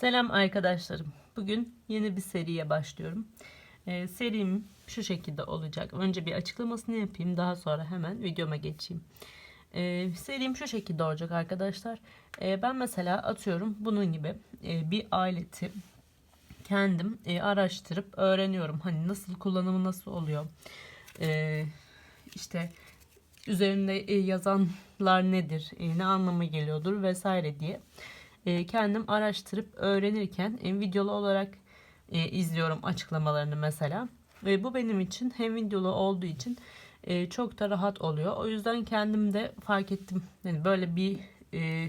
Selam arkadaşlarım. Bugün yeni bir seriye başlıyorum. Ee, serim şu şekilde olacak. Önce bir açıklamasını yapayım. Daha sonra hemen videoma geçeyim. Ee, serim şu şekilde olacak arkadaşlar. Ee, ben mesela atıyorum bunun gibi e, bir aleti kendim e, araştırıp öğreniyorum. Hani nasıl kullanımı nasıl oluyor. Ee, işte üzerinde e, yazanlar nedir, e, ne anlama geliyordur vesaire diye e, kendim araştırıp öğrenirken e, videolu olarak e, izliyorum açıklamalarını mesela. Ve bu benim için hem videolu olduğu için e, çok da rahat oluyor. O yüzden kendim de fark ettim. Yani böyle bir e,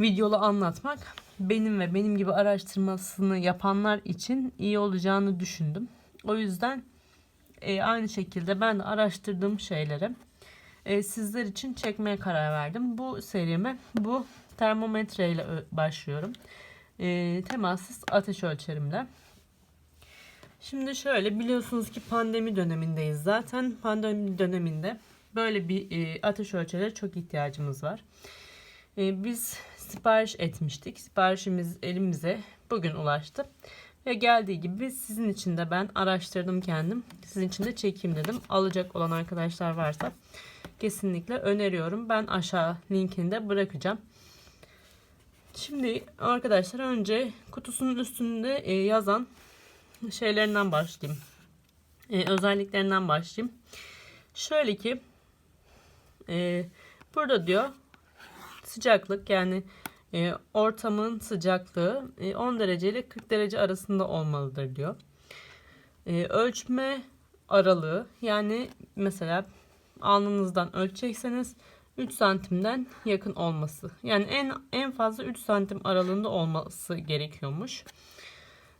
videolu anlatmak benim ve benim gibi araştırmasını yapanlar için iyi olacağını düşündüm. O yüzden e, aynı şekilde ben araştırdığım şeyleri e, sizler için çekmeye karar verdim. Bu serime bu termometre ile başlıyorum. E, temassız ateş ölçerimle. Şimdi şöyle biliyorsunuz ki pandemi dönemindeyiz. Zaten pandemi döneminde böyle bir e, ateş ölçerine çok ihtiyacımız var. E, biz sipariş etmiştik. Siparişimiz elimize bugün ulaştı. Ve geldiği gibi sizin için de ben araştırdım kendim. Sizin için de çekeyim dedim. Alacak olan arkadaşlar varsa kesinlikle öneriyorum. Ben aşağı linkini de bırakacağım. Şimdi arkadaşlar önce kutusunun üstünde e, yazan şeylerinden başlayayım. E, özelliklerinden başlayayım. Şöyle ki e, burada diyor sıcaklık yani ortamın sıcaklığı e, 10 derece ile 40 derece arasında olmalıdır diyor. Ölçme aralığı yani mesela alnınızdan ölçecekseniz 3 santimden yakın olması. Yani en en fazla 3 santim aralığında olması gerekiyormuş.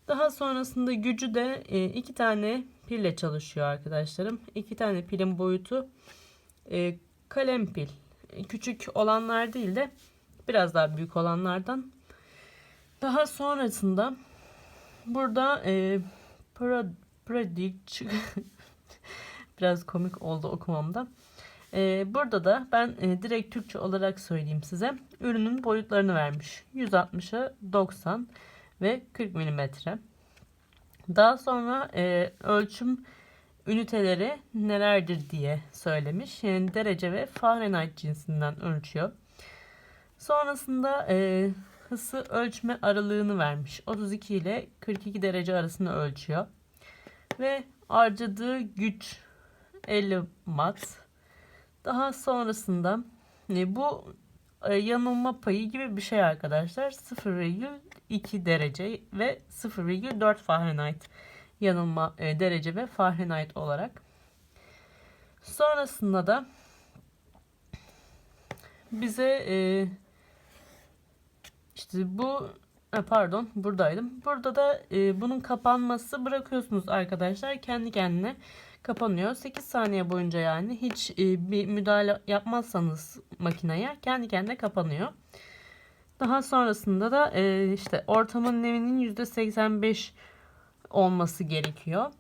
Daha sonrasında gücü de e, iki tane pille çalışıyor arkadaşlarım. İki tane pilin boyutu e, kalem pil. E, Küçük olanlar değil de biraz daha büyük olanlardan. Daha sonrasında burada e, predict biraz komik oldu okumamda. E, burada da ben e, direkt Türkçe olarak söyleyeyim size. Ürünün boyutlarını vermiş. 160'a 90 ve 40 milimetre. Daha sonra e, ölçüm üniteleri nelerdir diye söylemiş. Yani derece ve Fahrenheit cinsinden ölçüyor. Sonrasında e, ısı ölçme aralığını vermiş. 32 ile 42 derece arasında ölçüyor. Ve harcadığı güç 50 watt. Daha sonrasında e, bu e, yanılma payı gibi bir şey arkadaşlar. 0,2 derece ve 0,4 Fahrenheit yanılma e, derece ve Fahrenheit olarak. Sonrasında da bize e, işte bu ha, pardon buradaydım. Burada da e, bunun kapanması bırakıyorsunuz arkadaşlar. Kendi kendine kapanıyor. 8 saniye boyunca yani hiç e, bir müdahale yapmazsanız makineye kendi kendine kapanıyor. Daha sonrasında da e, işte ortamın neminin %85 olması gerekiyor.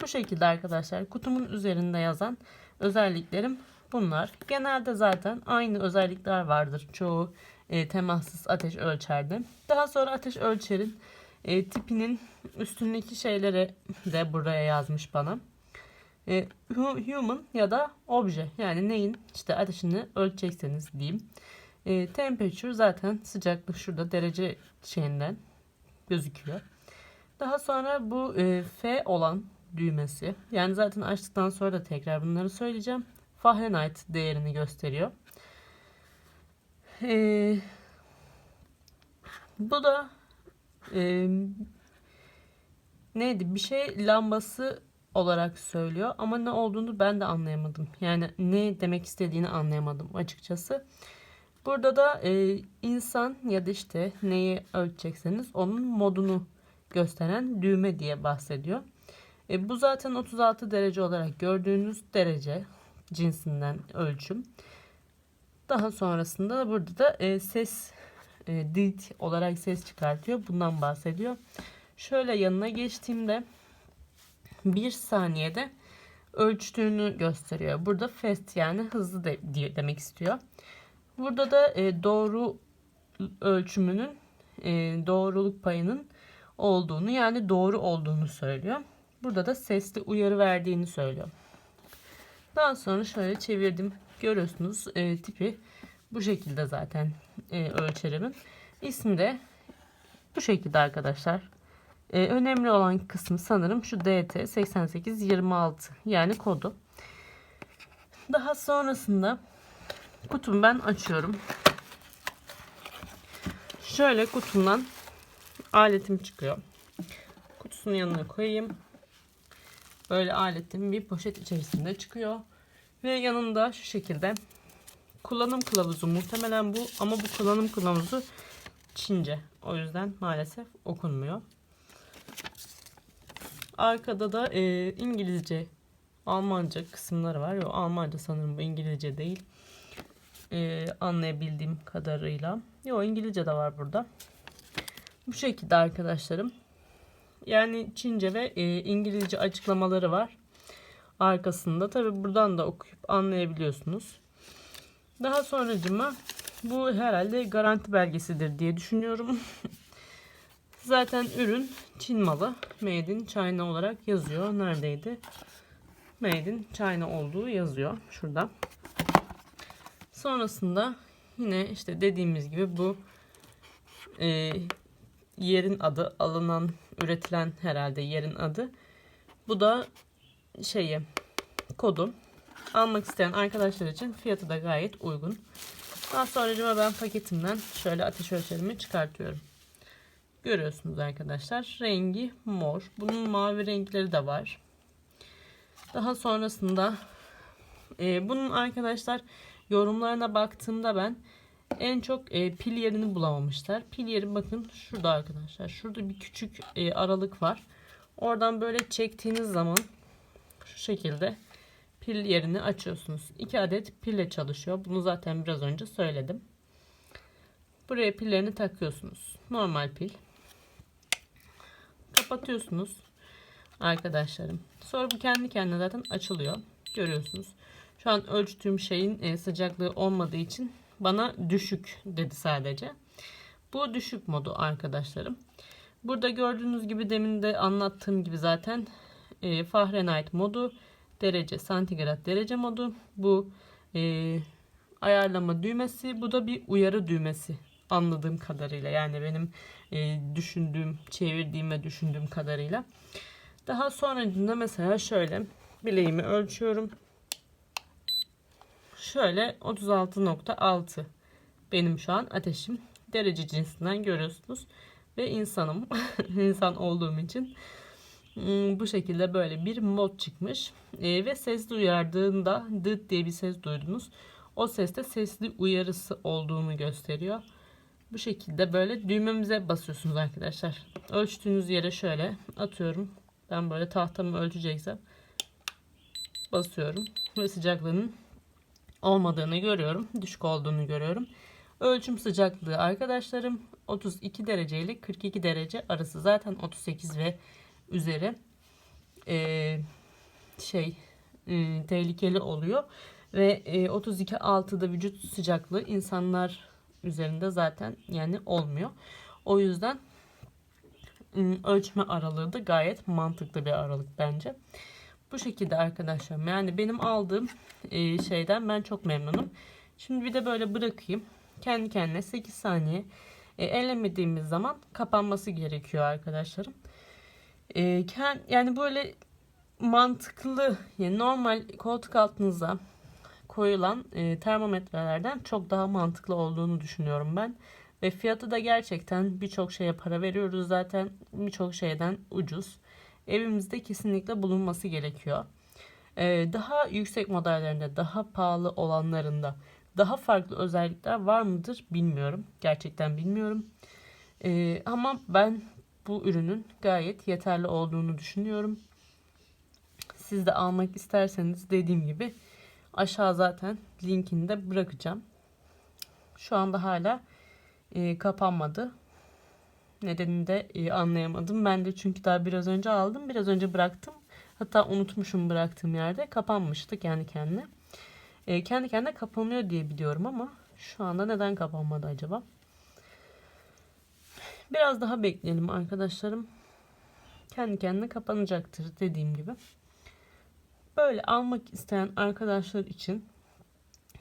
Bu şekilde arkadaşlar kutumun üzerinde yazan özelliklerim bunlar. Genelde zaten aynı özellikler vardır çoğu e, temassız ateş ölçerde. Daha sonra ateş ölçerin e, tipinin üstündeki şeyleri de buraya yazmış bana. E, human ya da obje yani neyin işte ateşini ölçecekseniz diyeyim. E, temperature zaten sıcaklık şurada derece şeyinden gözüküyor. Daha sonra bu e, F olan düğmesi yani zaten açtıktan sonra da tekrar bunları söyleyeceğim. Fahrenheit değerini gösteriyor. E, bu da e, neydi bir şey lambası olarak söylüyor ama ne olduğunu ben de anlayamadım. Yani ne demek istediğini anlayamadım açıkçası. Burada da e, insan ya da işte neyi ölçecekseniz onun modunu gösteren düğme diye bahsediyor. E, bu zaten 36 derece olarak gördüğünüz derece cinsinden ölçüm. Daha sonrasında da burada da e, ses e, dit olarak ses çıkartıyor. Bundan bahsediyor. Şöyle yanına geçtiğimde bir saniyede ölçtüğünü gösteriyor. Burada fast yani hızlı de, diye demek istiyor. Burada da e, doğru ölçümünün e, doğruluk payının olduğunu yani doğru olduğunu söylüyor. Burada da sesli uyarı verdiğini söylüyor. Daha sonra şöyle çevirdim. Görüyorsunuz e, tipi bu şekilde zaten e, ölçerimin. İsmi de bu şekilde arkadaşlar. E, önemli olan kısmı sanırım şu DT 8826 yani kodu. Daha sonrasında kutumu ben açıyorum. Şöyle kutumdan aletim çıkıyor. Kutusunun yanına koyayım. Böyle aletim bir poşet içerisinde çıkıyor. Ve yanında şu şekilde kullanım kılavuzu muhtemelen bu ama bu kullanım kılavuzu Çince. O yüzden maalesef okunmuyor. Arkada da e, İngilizce, Almanca kısımları var. Yok Almanca sanırım bu İngilizce değil. E, anlayabildiğim kadarıyla. Yok İngilizce de var burada. Bu şekilde arkadaşlarım. Yani Çince ve e, İngilizce açıklamaları var. Arkasında tabi buradan da okuyup anlayabiliyorsunuz. Daha sonracıma bu herhalde garanti belgesidir diye düşünüyorum. Zaten ürün Çin malı. Made in China olarak yazıyor. Neredeydi? Made in China olduğu yazıyor. Şurada. Sonrasında yine işte dediğimiz gibi bu e, yerin adı alınan üretilen herhalde yerin adı. Bu da şeyi kodu. Almak isteyen arkadaşlar için fiyatı da gayet uygun. Daha sonra ben paketimden şöyle ateş ölçerimi çıkartıyorum. Görüyorsunuz arkadaşlar. Rengi mor. Bunun mavi renkleri de var. Daha sonrasında e, bunun arkadaşlar yorumlarına baktığımda ben en çok e, pil yerini bulamamışlar. Pil yeri bakın şurada arkadaşlar. Şurada bir küçük e, aralık var. Oradan böyle çektiğiniz zaman şu şekilde pil yerini açıyorsunuz. 2 adet pille çalışıyor. Bunu zaten biraz önce söyledim. Buraya pillerini takıyorsunuz. Normal pil. Kapatıyorsunuz arkadaşlarım. Sonra bu kendi kendine zaten açılıyor. Görüyorsunuz. Şu an ölçtüğüm şeyin e, sıcaklığı olmadığı için bana düşük dedi sadece. Bu düşük modu arkadaşlarım. Burada gördüğünüz gibi demin de anlattığım gibi zaten e, Fahrenheit modu derece santigrat derece modu. Bu e, ayarlama düğmesi. Bu da bir uyarı düğmesi anladığım kadarıyla. Yani benim e, düşündüğüm, çevirdiğim ve düşündüğüm kadarıyla. Daha sonracında mesela şöyle bileğimi ölçüyorum. Şöyle 36.6 benim şu an ateşim. Derece cinsinden görüyorsunuz. Ve insanım. insan olduğum için bu şekilde böyle bir mod çıkmış. E, ve ses uyardığında dıt diye bir ses duydunuz. O seste sesli uyarısı olduğunu gösteriyor. Bu şekilde böyle düğmemize basıyorsunuz arkadaşlar. Ölçtüğünüz yere şöyle atıyorum. Ben böyle tahtamı ölçeceksem basıyorum ve sıcaklığının olmadığını görüyorum. Düşük olduğunu görüyorum. Ölçüm sıcaklığı arkadaşlarım 32 derece ile 42 derece arası. Zaten 38 ve üzeri ee, şey e, tehlikeli oluyor. Ve e, 32 altıda vücut sıcaklığı insanlar üzerinde zaten yani olmuyor. O yüzden ıı, ölçme aralığı da gayet mantıklı bir aralık bence. Bu şekilde arkadaşlar. Yani benim aldığım e, şeyden ben çok memnunum. Şimdi bir de böyle bırakayım. Kendi kendine 8 saniye e, ellemediğimiz zaman kapanması gerekiyor arkadaşlarım. E, yani böyle mantıklı yani normal koltuk altınıza koyulan e, termometrelerden çok daha mantıklı olduğunu düşünüyorum ben. Ve fiyatı da gerçekten birçok şeye para veriyoruz zaten birçok şeyden ucuz. Evimizde kesinlikle bulunması gerekiyor. E, daha yüksek modellerinde, daha pahalı olanlarında daha farklı özellikler var mıdır bilmiyorum. Gerçekten bilmiyorum. E, ama ben bu ürünün gayet yeterli olduğunu düşünüyorum. Siz de almak isterseniz dediğim gibi Aşağı zaten linkini de bırakacağım. Şu anda hala e, kapanmadı. Nedenini de e, anlayamadım. Ben de çünkü daha biraz önce aldım. Biraz önce bıraktım. Hatta unutmuşum bıraktığım yerde. Kapanmıştı kendi kendine. E, kendi kendine kapanıyor diye biliyorum ama şu anda neden kapanmadı acaba? Biraz daha bekleyelim arkadaşlarım. Kendi kendine kapanacaktır dediğim gibi. Böyle almak isteyen arkadaşlar için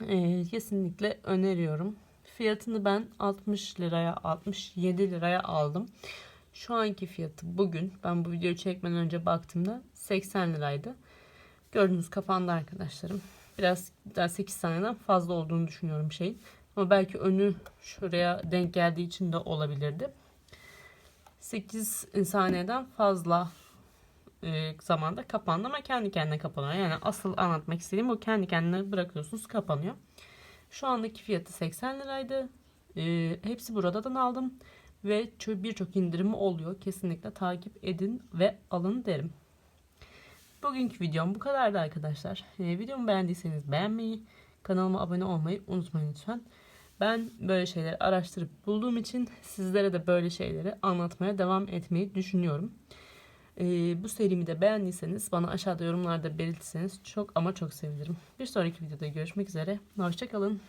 e, kesinlikle öneriyorum. Fiyatını ben 60 liraya 67 liraya aldım. Şu anki fiyatı bugün ben bu videoyu çekmeden önce baktığımda 80 liraydı. Gördüğünüz kapandı arkadaşlarım. Biraz daha 8 saniyeden fazla olduğunu düşünüyorum şeyin. Ama belki önü şuraya denk geldiği için de olabilirdi. 8 saniyeden fazla e, zamanda kapandı ama kendi kendine kapanıyor. Yani asıl anlatmak istediğim o kendi kendine bırakıyorsunuz kapanıyor. Şu andaki fiyatı 80 liraydı. E, hepsi buradan aldım ve ço- birçok indirimi oluyor. Kesinlikle takip edin ve alın derim. Bugünkü videom bu kadardı arkadaşlar. E, videomu beğendiyseniz beğenmeyi, kanalıma abone olmayı unutmayın lütfen. Ben böyle şeyleri araştırıp bulduğum için sizlere de böyle şeyleri anlatmaya devam etmeyi düşünüyorum. Ee, bu serimi de beğendiyseniz bana aşağıda yorumlarda belirtirseniz çok ama çok sevinirim. Bir sonraki videoda görüşmek üzere. Hoşçakalın.